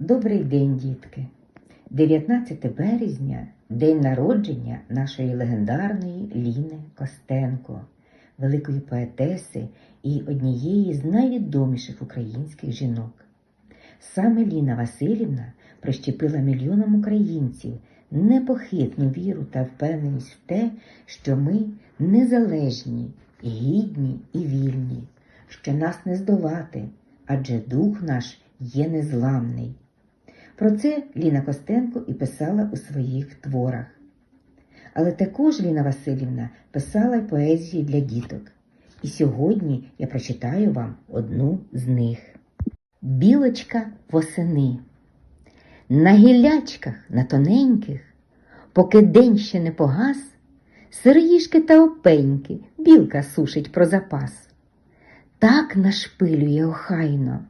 Добрий день, дітки! 19 березня день народження нашої легендарної Ліни Костенко, великої поетеси і однієї з найвідоміших українських жінок. Саме Ліна Васильівна прищепила мільйонам українців непохитну віру та впевненість в те, що ми незалежні, гідні і вільні, що нас не здолати, адже дух наш є незламний. Про це Ліна Костенко і писала у своїх творах. Але також Ліна Васильівна писала поезії для діток. І сьогодні я прочитаю вам одну з них. Білочка восени. На гілячках, на тоненьких, поки день ще не погас, сироїшки та опеньки білка сушить про запас. Так нашпилює охайно,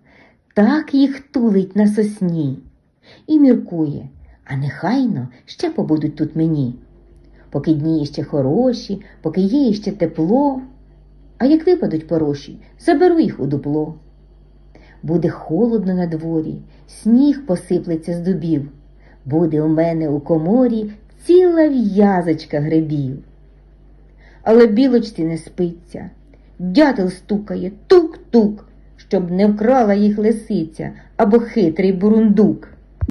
так їх тулить на сосні і міркує, а нехайно ще побудуть тут мені. Поки дні ще хороші, поки є ще тепло, а як випадуть пороші, заберу їх у дупло. Буде холодно на дворі, сніг посиплеться з дубів, буде у мене у коморі ціла в'язочка грибів. Але білочці не спиться, дятел стукає тук-тук, щоб не вкрала їх лисиця або хитрий бурундук.